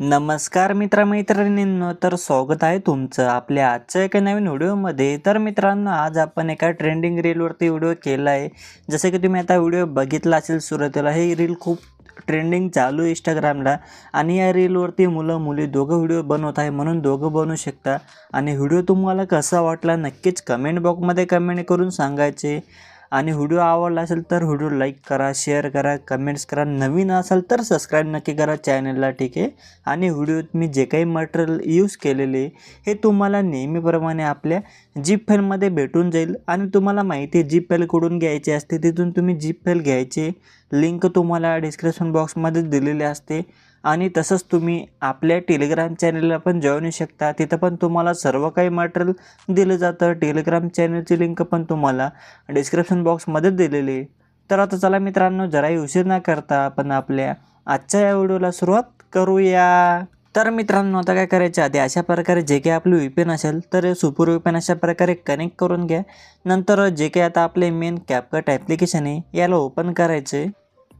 नमस्कार मित्रमैत्रिणींनो तर स्वागत आहे तुमचं आपल्या आजच्या एका नवीन व्हिडिओमध्ये. तर मित्रांनो आज आपण एका ट्रेंडिंग रीलवरती व्हिडिओ केला आहे. जसं की तुम्ही आता व्हिडिओ बघितला असेल सुरुवातीला हे रील खूप ट्रेंडिंग चालू आहे इंस्टाग्रामला आणि या रीलवरती मुलं मुली दोघं व्हिडिओ बनवत आहे म्हणून दोघं बनवू शकता. आणि व्हिडिओ तुम्हाला कसा वाटला नक्कीच कमेंट बॉक्समध्ये कमेंट करून सांगायचे. आणि व्हिडिओ आवडला असेल तर व्हिडिओ लाईक करा शेअर करा कमेंट्स करा. नवीन असेल तर सबस्क्राईब नक्की करा चॅनलला ठीक आहे? आणि व्हिडिओत मी जे काही मटेरियल यूज केलेले हे तुम्हाला नेहमीप्रमाणे आपल्या जीप फेलमध्ये भेटून जाईल. आणि तुम्हाला माहिती आहे जीप फेलकडून घ्यायची असते तिथून तुम्ही जीप फेल घ्यायचे. लिंक तुम्हाला डिस्क्रिप्शन बॉक्समध्ये दिलेली असते. आणि तसंच तुम्ही आपल्या टेलिग्राम चॅनलला पण जॉईन होऊ शकता. तिथं पण तुम्हाला सर्व काही मटेरियल दिलं जातं. टेलिग्राम चॅनलची लिंक पण तुम्हाला डिस्क्रिप्शन बॉक्समध्ये दिलेली आहे. तर आता चला मित्रांनो जराही उशीर न करता आपण आपल्या आजच्या या व्हिडिओला सुरुवात करूया. तर मित्रांनो आता काय करायचं? आधी अशा प्रकारे जे काही आपलं विपेन असेल तर सुपर विपेन अशा प्रकारे कनेक्ट करून घ्या. नंतर जे काही आता आपले मेन कॅपकट ॲप्लिकेशन आहे याला ओपन करायचं आहे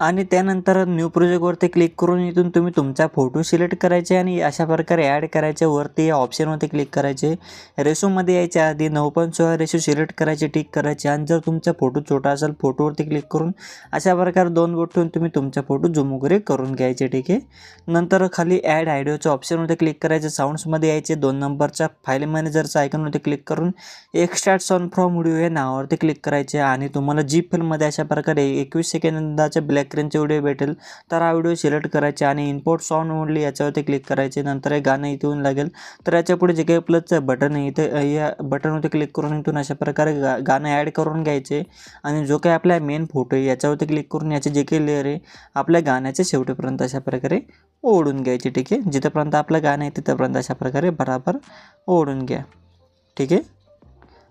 आणि त्यानंतर न्यू प्रोजेक्टवरती क्लिक करून इथून तुम्ही तुमचा फोटो सिलेक्ट करायचे आणि अशा प्रकारे ॲड करायचे. वरती या ऑप्शनवरती क्लिक करायचे. रेशोमध्ये यायच्या आधी नऊ पॉईंट सोळा रेशो सिलेक्ट करायचे टिक करायचे. आणि जर तुमचा फोटो छोटा असेल फोटोवरती क्लिक करून अशा प्रकारे दोन बोट ठेवून तुम्ही तुमचा फोटो झूम वगैरे करून घ्यायचे ठीक आहे? नंतर खाली ॲड आयडिओच्या ऑप्शनवरती क्लिक करायचे. साऊंड्समध्ये यायचे. दोन नंबरच्या फाईल मॅनेजरच्या आयकॉनवरती क्लिक करून एक्स्ट्राट सॉन फ्रॉम व्हिडिओ या नावावरती क्लिक करायचे. आणि तुम्हाला जी फिल्ममध्ये अशा प्रकारे एकवीस सेकंदाच्या ब्लॅक रेंजचे व्हिडिओ भेटेल. तर हा व्हिडिओ सिलेक्ट करायचे आणि इम्पोर्ट साऊंड ओनली याच्यावरती क्लिक करायचे. नंतर हे गाणं इथून लागेल. तर याच्यापुढे जे काही प्लसचं बटन आहे इथे या बटनवरती क्लिक करून इथून अशा प्रकारे गा गाणं ॲड करून घ्यायचे. आणि जो काही आपला मेन फोटो आहे याच्यावरती क्लिक करून याचे जे काही लेअर आहे आपल्या गाण्याच्या शेवटीपर्यंत अशा प्रकारे ओढून घ्यायचे. ठीक आहे? जिथंपर्यंत आपलं गाणं आहे तिथंपर्यंत अशा प्रकारे बराबर ओढून घ्या. ठीक आहे?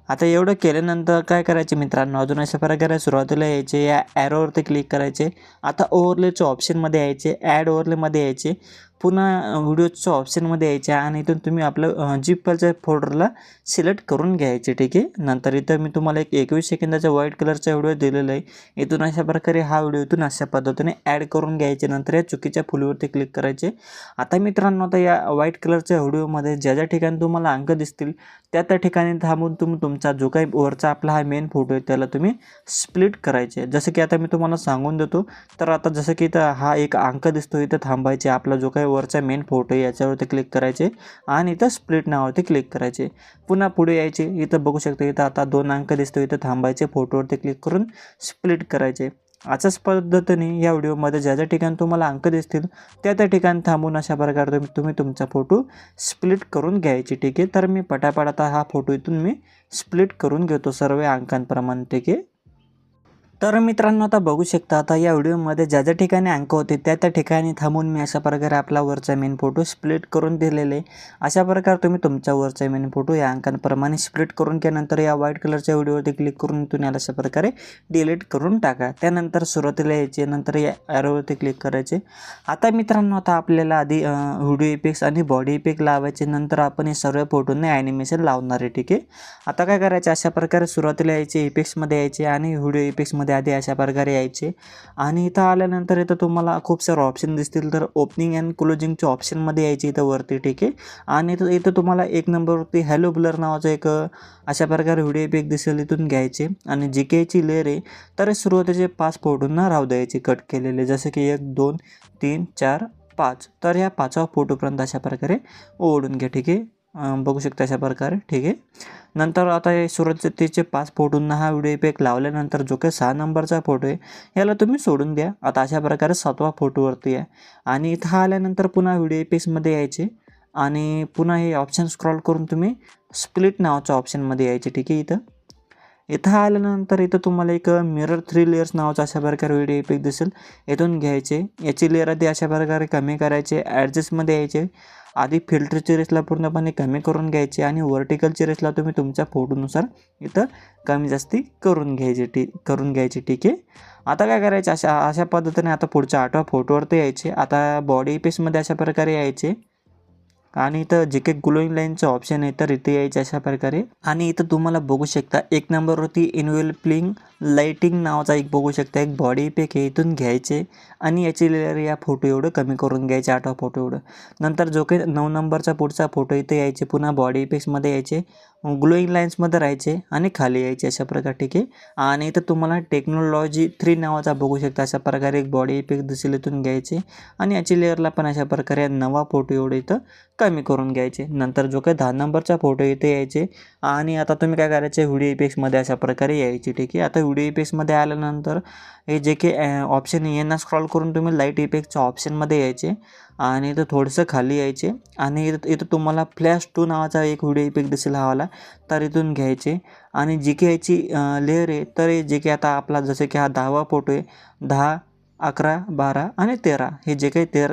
आता एवढं केल्यानंतर काय करायचे मित्रांनो? अजून अशा प्रकारे सुरुवातीला यायचे. या ॲरोवरती क्लिक करायचे. आता ओव्हरलेच्या ऑप्शनमध्ये यायचे. ॲड ओव्हरलेमध्ये यायचे. पुन्हा व्हिडिओच्या ऑप्शनमध्ये यायचे आणि इथून तुम्ही आपलं जीप फाईलच्या फोल्डरला सिलेक्ट करून घ्यायचे ठीक आहे? नंतर इथं मी तुम्हाला एक एकवीस सेकंदाचा व्हाईट कलरचा व्हिडिओ दिलेला आहे. इथून अशा प्रकारे हा व्हिडिओ इथून अशा पद्धतीने ॲड करून घ्यायचे. नंतर या चुकीच्या फुलीवरती क्लिक करायचे. आता मित्रांनो आता या व्हाईट कलरच्या व्हिडिओमध्ये ज्या ज्या ठिकाणी तुम्हाला अंक दिसतील त्या त्या ठिकाणी थांबून तुम्ही तुमचा जो काही वरचा आपला हा मेन फोटो आहे त्याला तुम्ही स्प्लिट करायचे. जसं की आता मी तुम्हाला सांगून देतो तर आता जसं की इथं हा एक अंक दिसतो इथं थांबायचे. आपला जो काही वरचा मेन फोटो आहे याच्यावरती क्लिक करायचे आणि इथं स्प्लिट नावावरती क्लिक करायचे. पुन्हा पुढे यायचे इथं बघू शकता इथं आता दोन अंक दिसतो इथं थांबायचे फोटोवरती क्लिक करून स्प्लिट करायचे. अशाच पद्धतीने या व्हिडिओमध्ये ज्या ज्या ठिकाणी तुम्हाला अंक दिसतील त्या त्या ठिकाणी थांबून अशा प्रकारे तुम्ही तुम्ही तुमचा फोटो स्प्लिट करून घ्यायची ठीक आहे? तर मी पटापट आता हा फोटो इथून मी स्प्लिट करून घेतो सर्व अंकांप्रमाणे ठीक आहे? तर मित्रांनो आता बघू शकता आता या व्हिडिओमध्ये ज्या ज्या ठिकाणी अंक होते त्या त्या ठिकाणी थांबून मी अशा प्रकारे आपला वरचा मेन फोटो स्प्लिट करून दिलेले अशा प्रकारे तुम्ही तुमच्या वरचा मेन फोटो या अंकांप्रमाणे स्प्लिट करून त्यानंतर या व्हाईट कलरच्या व्हिडिओवरती क्लिक करून तुम्ही अशा प्रकारे डिलीट करून टाका. त्यानंतर सुरुवातीला यायचे नंतर या ॲरोवरती क्लिक करायचे. आता मित्रांनो आता आपल्याला आधी व्हिडिओ इफेक्ट्स आणि बॉडी इफेक्ट लावायचे. नंतर आपण हे सर्व फोटोंना ॲनिमेशन लावणार आहे ठीक आहे? आता काय करायचे? अशा प्रकारे सुरुवातीला यायचे इफेक्ट्समध्ये यायचे आणि व्हिडिओ इफेक्ट्समध्ये मध्ये आधी अशा प्रकारे यायचे. आणि इथं आल्यानंतर इथं तुम्हाला खूप सारे ऑप्शन दिसतील. तर ओपनिंग अँड क्लोजिंगच्या ऑप्शनमध्ये यायचे इथं वरती ठीक आहे? आणि इथं इथं तुम्हाला एक नंबरवरती हॅलो ब्लर नावाचं एक अशा प्रकारे व्हिडिओ पेक दिसेल इथून घ्यायचे. आणि जी केची लेअर आहे तर सुरुवातीचे पाच फोटोंना राहू द्यायचे कट केलेले. जसं की एक दोन तीन चार पाच. तर ह्या पाचवा फोटोपर्यंत अशा प्रकारे ओढून घ्या ठीक आहे? बघू शकता अशा प्रकारे. ठीक आहे. नंतर आता हे सुरक्षिततेचे पाच फोटोंना हा व्हिडिओ इफेक्ट लावल्यानंतर जो काही सहा नंबरचा फोटो आहे याला तुम्ही सोडून द्या. आता अशा प्रकारे सातवा फोटोवरती आहे. आणि इथं आल्यानंतर पुन्हा व्हिडिओ इफेक्ट्समध्ये यायचे. आणि पुन्हा हे ऑप्शन स्क्रॉल करून तुम्ही स्प्लिट नावाच्या ऑप्शनमध्ये यायचे. ठीक आहे इथं. इथं आल्यानंतर इथं तुम्हाला एक मिरर थ्री लेयर्स नावाचा अशा प्रकारे व्हिडिओ इफेक्ट दिसेल. इथून घ्यायचे. याची लेअर आधी अशा प्रकारे कमी करायचे. ॲडजस्टमध्ये यायचे. आधी फिल्टरची रेसला पूर्णपणे कमी करून घ्यायची आणि व्हर्टिकलची रेसला तुम्ही तुमच्या फोटोनुसार इथं कमी जास्ती करून घ्यायचे टी करून घ्यायची ठीक आहे. आता काय करायचे? अशा अशा पद्धतीने आता पुढच्या आठवा फोटोवरती यायचे. आता बॉडी पीसमध्ये अशा प्रकारे यायचे. आणि इथं जे काही ग्लोईंग लाईनचं ऑप्शन आहे तर इथे यायचे अशा प्रकारे. आणि इथं तुम्हाला बघू शकता एक नंबरवरती इन्व्हेल्पिंग लाइटिंग नावाचा एक बघू शकता एक बॉडी इफेक्ट हे इथून घ्यायचे. आणि याची लेअर या फोटो एवढं कमी करून घ्यायचे आठवा फोटो एवढं. नंतर जो काही नऊ नंबरचा पुढचा फोटो इथे यायचे पुन्हा बॉडी इफेक्ट्समध्ये यायचे ग्लोईंग लाईन्समध्ये राहायचे आणि खाली यायचे अशा प्रकारे ठीक आहे? आणि इथं तुम्हाला टेक्नॉलॉजी थ्री नावाचा बघू शकता अशा प्रकारे एक बॉडी इफेक्ट दिसेल इथून घ्यायचे. आणि याची लेअरला पण अशा प्रकारे नवा फोटो एवढं इथं कमी करून घ्यायचे. नंतर जो काही दहा नंबरचा फोटो इथे यायचे. आणि आता तुम्ही काय करायचे व्हिडिओ इफेक्ट्समध्ये अशा प्रकारे यायचे ठीक आहे? आता व्हिडिओ इफेक्ट्समध्ये आल्यानंतर हे जे काही ऑप्शन आहे यांना स्क्रॉल करून तुम्ही लाइट इफेक्टच्या ऑप्शनमध्ये यायचे. आणि इथं थोडंसं खाली यायचे. आणि इथं इथं तुम्हाला फ्लॅश टू नावाचा एक व्हिडिओ इफेक्ट दिसेल हवाला. तर इथून घ्यायचे. आणि जी काही याची लेअर आहे तर जे की आता आपला जसं की हा दहावा फोटो आहे दहा अकरा बारा आणि तेरा. हे जे काही तेर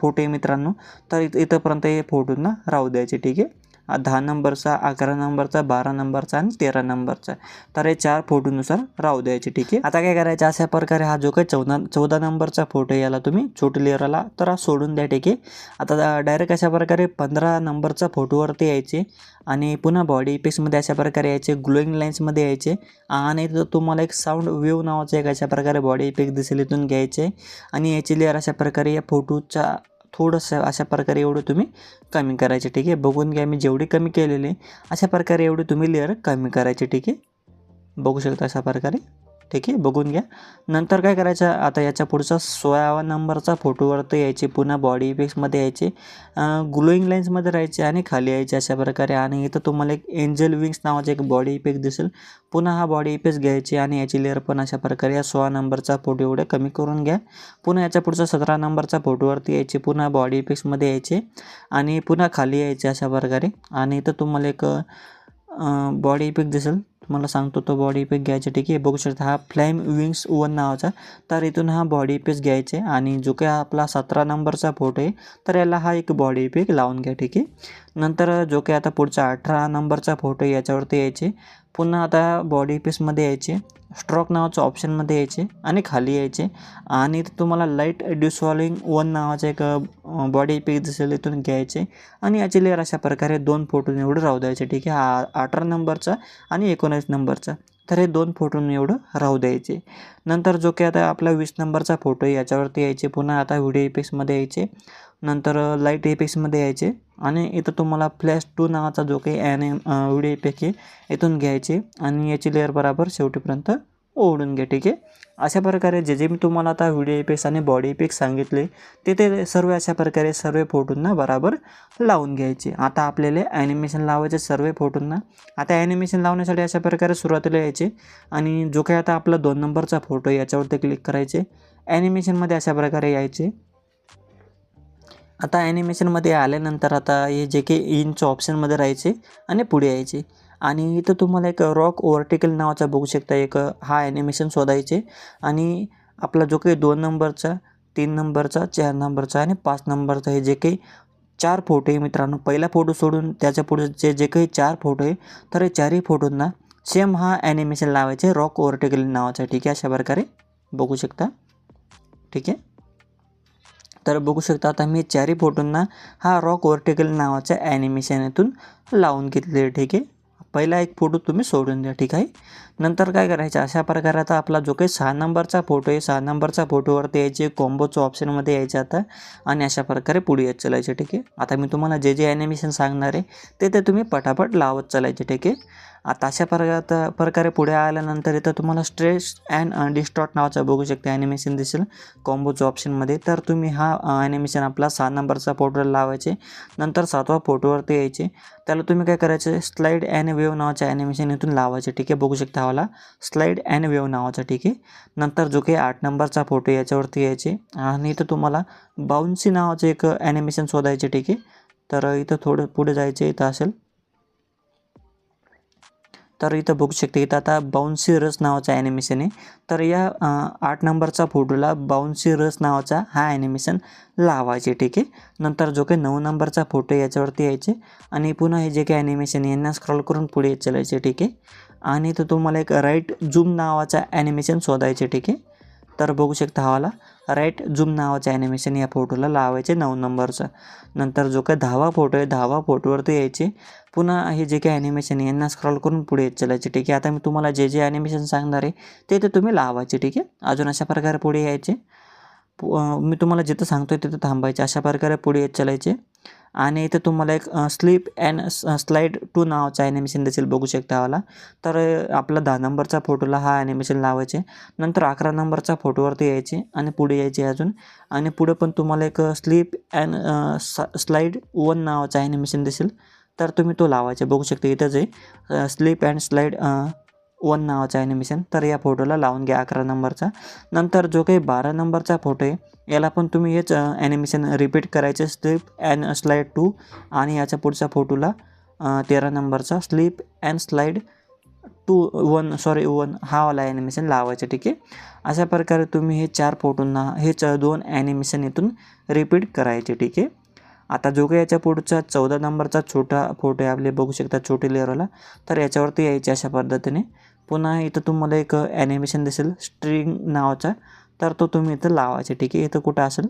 फोटो आहे मित्रांनो तर इथं इथंपर्यंत हे फोटोंना राहू द्यायचे ठीक आहे? दहा नंबरचा अकरा नंबरचा बारा नंबरचा आणि तेरा नंबरचा. तर हे चार फोटोनुसार राहू द्यायचे ठीक आहे? आता काय करायचं? अशा प्रकारे हा जो काही चौदा चौदा नंबरचा फोटो याला तुम्ही छोटी लेअरला तर हा सोडून द्या ठीक आहे? आता डायरेक्ट अशा प्रकारे पंधरा नंबरचा फोटोवरती यायचे आणि पुन्हा बॉडी इफेक्ट्समध्ये अशा प्रकारे यायचे ग्लोईंग लाईन्समध्ये यायचे आणि तुम्हाला एक साऊंड वेव नावाचा एक अशा प्रकारे बॉडी इफेक्ट दिसेल इथून घ्यायचे आणि याची लेअर अशा प्रकारे या फोटोच्या थोडंसं अशा प्रकारे एवढं तुम्ही कमी करायचे ठीक आहे? बघून घ्या मी जेवढी कमी केलेली अशा प्रकारे एवढी तुम्ही लेअर कमी करायचे ठीक आहे? बघू शकता अशा प्रकारे. ठीक आहे बघून घ्या. नंतर काय करायचं आता याच्या पुढचा सोळावा नंबरचा फोटोवरती यायचे पुन्हा बॉडी इफेक्ट्समध्ये यायचे ग्लोईंग लाईन्समध्ये राहायचे आणि खाली यायचे अशा प्रकारे. आणि इथं तुम्हाला एक एंजल विंग्स नावाचा एक बॉडी इफेक्ट दिसेल. पुन्हा हा बॉडी इफेक्ट घ्यायचे आणि याची लेअर पण अशा प्रकारे या सोळा नंबरचा फोटो एवढे कमी करून घ्या. पुन्हा याच्या पुढचा सतरा नंबरचा फोटोवरती यायचे पुन्हा बॉडी इफेक्ट्समध्ये यायचे आणि पुन्हा खाली यायचे अशा प्रकारे. आणि इथं तुम्हाला एक बॉडी इफेक्ट दिसेल. तुम्हाला सांगतो तो बॉडी इफेक्ट घ्यायचा ठीक आहे. बघू शकता हा फ्लॅम विंग्स वन नावाचा. तर इथून हा बॉडी पेस घ्यायचे आणि जो काही आपला सतरा नंबरचा फोटो आहे तर याला हा एक बॉडी इफेक्ट लावून घ्या ठीक आहे. नंतर जो काही आता पुढचा अठरा नंबरचा फोटो याच्यावरती यायचे. पुन्हा आता बॉडी पीसमध्ये यायचे. स्ट्रॉक नावाचं ऑप्शनमध्ये यायचे आणि खाली यायचे. आणि तुम्हाला लाइट डिसॉल्विंग वन नावाचा एक बॉडी पीक दिसेल इथून घ्यायचे. आणि याची लेअर अशा प्रकारे दोन फोटो एवढं राहू द्यायचे. ठीक आहे? हा अठरा नंबरचा आणि एकोणीस नंबरचा. तर हे दोन फोटो एवढं राहू द्यायचे. नंतर जो काही आता आपला वीस नंबरचा फोटो याच्यावरती यायचे. पुन्हा आता व्हिडिओ इफेक्ट्समध्ये यायचे. नंतर लाइट इफेक्ट्समध्ये यायचे. आणि इथं तुम्हाला फ्लॅश टू नावाचा जो काही ॲने व्हिडिओ इफेक्ट आहे इथून घ्यायचे. आणि याची लेअर बराबर शेवटीपर्यंत ओढून घ्या ठीक आहे? अशा प्रकारे जे जे मी तुम्हाला आता व्हिडिओ इफेक्ट्स आणि बॉडी इफेक्ट्स सांगितले ते ते सर्व अशा प्रकारे सर्व फोटोंना बराबर लावून घ्यायचे. आता आपल्याला ॲनिमेशन लावायचे सर्व फोटोंना. आता ॲनिमेशन लावण्यासाठी अशा प्रकारे सुरुवातीला यायचे आणि जो काही आता आपला दोन नंबरचा फोटो याच्यावरती क्लिक करायचे. ॲनिमेशनमध्ये अशा प्रकारे यायचे. आता ॲनिमेशनमध्ये आल्यानंतर आता हे जे काही इंच ऑप्शनमध्ये राहायचे आणि पुढे यायचे. आणि इथं तुम्हाला एक रॉक ओव्हरटेकल नावाचा बघू शकता एक हा ॲनिमेशन शोधायचे. आणि आपला जो काही दोन नंबरचा तीन नंबरचा चार नंबरचा आणि पाच नंबरचा हे जे काही चार फोटो आहे मित्रांनो. पहिला फोटो सोडून त्याच्या पुढचे जे काही चार फोटो आहे तर हे चारही फोटोंना सेम हा ॲनिमेशन लावायचे रॉक ओव्हरटेकल नावाचा. ठीक आहे अशा प्रकारे बघू शकता. ठीक आहे? तर बघू शकता आता मी चारी फोटोंना हा रॉक वर्टिकल नावाच्या ॲनिमेशनातून लावून घेतले ठीक आहे? पहिला एक फोटो तुम्ही सोडून द्या ठीक आहे? नंतर काय करायचं? अशा प्रकारे आता आपला जो काही सहा नंबरचा फोटो आहे सहा नंबरचा फोटोवरती यायचे कॉम्बोचं ऑप्शनमध्ये यायचे आता आणि अशा प्रकारे पुढे येत चालायचे ठीक आहे? आता मी तुम्हाला जे जे ॲनिमेशन सांगणार आहे ते ते तुम्ही पटापट लावत चालायचे ठीक आहे? आता अशा प्रकार प्रकारे पुढे आल्यानंतर इथं तुम्हाला स्ट्रेस अँड डिस्टॉट नावाचं बघू शकते. ॲनिमेशन दिसेल. कॉम्बोच्या ऑप्शनमध्ये तर तुम्ही हा uh, ॲनिमेशन आपला सहा नंबरचा फोटो लावायचे. नंतर सातवा फोटोवरती यायचे. त्याला तुम्ही काय करायचे? स्लाईड अँड वेव नावाच्या ॲनिमेशन इथून लावायचे. ठीक आहे? बघू शकता हवाला स्लाईड अँड वेव नावाचा. ठीक आहे? नंतर जो काही आठ नंबरचा फोटो याच्यावरती यायचे. आणि इथं तुम्हाला बाउन्सी नावाचं एक ॲनिमेशन शोधायचे. ठीक आहे? तर इथं थोडं पुढे जायचे. इथं असेल. तर इथं बघू शकते इथं आता बाउन्सी रस नावाचा ॲनिमेशन आहे. तर या आठ नंबरचा फोटोला बाउन्सी रस नावाचा हा ॲनिमेशन लावायचे ठीक आहे? नंतर जो काही नऊ नंबरचा फोटो याच्यावरती यायचे आणि पुन्हा हे जे काही ॲनिमेशन यांना स्क्रॉल करून पुढे चालायचे ठीक आहे? आणि तर तुम्हाला एक राईट झूम नावाचा ॲनिमेशन शोधायचे ठीक आहे? तर बघू शकता हावाला राईट झूम नावाचं ॲनिमेशन या फोटोला लावायचे नऊ नंबरचं नंतर जो काय दहावा फोटो आहे दहावा फोटोवरती यायचे. पुन्हा हे जे काही ॲनिमेशन आहे यांना स्क्रॉल करून पुढे येत चालायचे ठीक आहे? आता मी तुम्हाला जे जे ॲनिमेशन सांगणार आहे ते ते तुम्ही लावायचे ठीक आहे? अजून अशा प्रकारे पुढे यायचे. मी तुम्हाला जिथं सांगतो आहे तिथं थांबायचे. अशा प्रकारे पुढे येत चालायचे. आणि इथं तुम्हाला एक स्लीप अँड स्लाईड टू नावाचा ॲनिमेशन दिसेल बघू शकता मला तर आपला दहा नंबरचा फोटोला हा ॲनिमेशन लावायचे. नंतर अकरा नंबरचा फोटोवरती यायचे आणि पुढे यायचे अजून. आणि पुढे पण तुम्हाला एक स्लीप अँड स्लाईड वन नावाचा ॲनिमेशन दिसेल. तर तुम्ही तो लावायचा. बघू शकता इथंच आहे. स्लीप अँड स्लाईड वन नावाचा ॲनिमेशन तर या फोटोला लावून घ्या अकरा नंबरचा. नंतर जो काही बारा नंबरचा फोटो आहे याला पण तुम्ही हेच ॲनिमेशन रिपीट करायचे स्लीप अँड स्लाईड टू आणि याच्या पुढच्या फोटोला तेरा नंबरचा sleep and slide two one sorry one हा वाला ॲनिमेशन लावायचं ठीक आहे? अशा प्रकारे तुम्ही हे चार फोटोंना हे च दोन ॲनिमेशन इथून रिपीट करायचे ठीक आहे? आता जो काही याच्या पुढचा चौदा नंबरचा छोटा फोटो आहे आपले बघू शकता छोटे लेअरवाला तर याच्यावरती यायचे अशा पद्धतीने. पुन्हा इथं तुम्हाला एक ॲनिमेशन दिसेल स्ट्रिंग नावाचा. तर तो तुम्ही इथं लावायचा ठीक आहे? इथं कुठं असेल?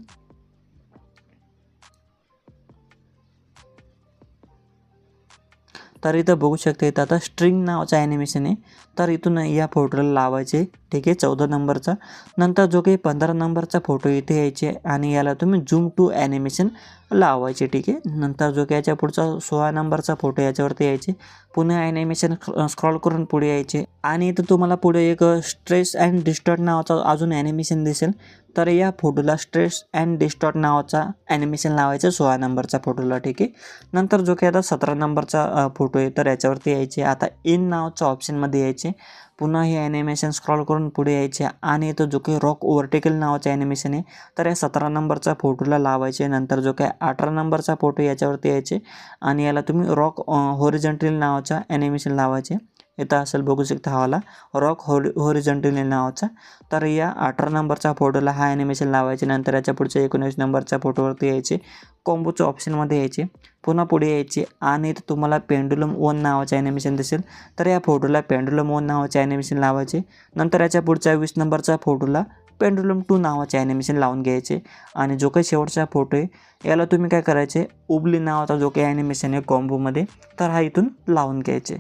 तर इथं बघू शकता इथं आता स्ट्रिंग नावाचं ॲनिमेशन आहे. तर इथून या फोटोला लावायचे ठीक आहे? चौदा नंबरचा. नंतर जो काही पंधरा नंबरचा फोटो इथे यायचे आणि याला तुम्ही झूम टू ॲनिमेशन लावायचे ठीक आहे. नंतर जो की याच्या पुढचा सोळा नंबरचा फोटो याच्यावरती यायचे. पुन्हा ॲनिमेशन स्क्रॉल करून पुढे यायचे. आणि इथं तुम्हाला पुढे एक स्ट्रेस अँड डिस्टॉर्ट नावाचा अजून ॲनिमेशन दिसेल. तर या फोटोला स्ट्रेस अँड डिस्टॉर्ट नावाचा ॲनिमेशन लावायचं सोळा नंबरचा फोटोला ठीक आहे. नंतर जो की आता सतरा नंबरचा फोटो आहे तर याच्यावरती यायचे. आता इन नावाच्या ऑप्शनमध्ये यायचे. पुन्हा हे ॲनिमेशन स्क्रॉल करून पुढे यायचे आणि तो जो काही रॉक ओव्हरटेकल नावाचा ॲनिमेशन आहे तर या सतरा नंबरचा फोटोला लावायचे. नंतर जो काही अठरा नंबरचा फोटो याच्यावरती यायचे आणि याला तुम्ही रॉक होरिजेंटल नावाचा ॲनिमेशन लावायचे. इथं असेल बघू शकता रॉक होरि होरिजेंटल नावाचा. तर या अठरा नंबरचा फोटोला हा ॲनिमेशन लावायचे. नंतर याच्या पुढच्या एकोणीस नंबरच्या फोटोवरती यायचे. कॉम्बोच्या ऑप्शनमध्ये यायचे. पुन्हा पुढे यायचे. आणि इथं तुम्हाला पेंडुलम ओन नावाचे ॲनिमेशन दिसेल. तर या फोटोला पेंडुलम ओन नावाचे ॲनिमेशन लावायचे. नंतर याच्या पुढच्या वीस नंबरच्या फोटोला पेंडुलम टू नावाचे ॲनिमेशन लावून घ्यायचे. आणि जो काही शेवटचा फोटो आहे याला तुम्ही काय करायचे? उबली नावाचा जो काही ॲनिमेशन आहे कॉम्बोमध्ये तर हा इथून लावून घ्यायचे.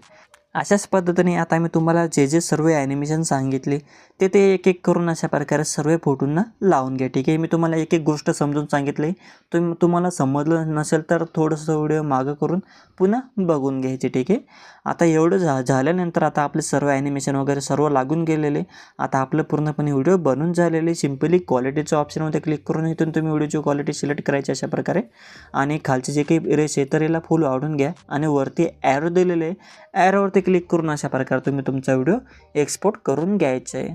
अशाच पद्धतीने आता मी तुम्हाला जे जे सर्व ॲनिमेशन सांगितले ते ते एक एक करून अशा प्रकारे सर्व फोटोंना लावून घ्या. ठीक आहे? मी तुम्हाला एक एक गोष्ट समजून सांगितली. तुम तुम्हाला समजलं नसेल तर थोडंसं व्हिडिओ मागं करून पुन्हा बघून घ्यायचे. ठीक आहे? आता एवढं झा झाल्यानंतर आता आपले सर्व ॲनिमेशन वगैरे सर्व लागून गेलेले. आता आपलं पूर्णपणे व्हिडिओ बनून झालेले. सिम्पली क्वालिटीचं ऑप्शनमध्ये क्लिक करून इथून तुम्ही व्हिडिओची क्वालिटी सिलेक्ट करायची अशा प्रकारे. आणि खालचे जे काही रेस आहे तर याला फुल आवडून घ्या आणि वरती ॲरो दिलेले आहे. ॲरोवरती क्लिक करून अशा प्रकारे तुम्ही तुमचा व्हिडिओ एक्सपोर्ट करून घ्यायचा आहे.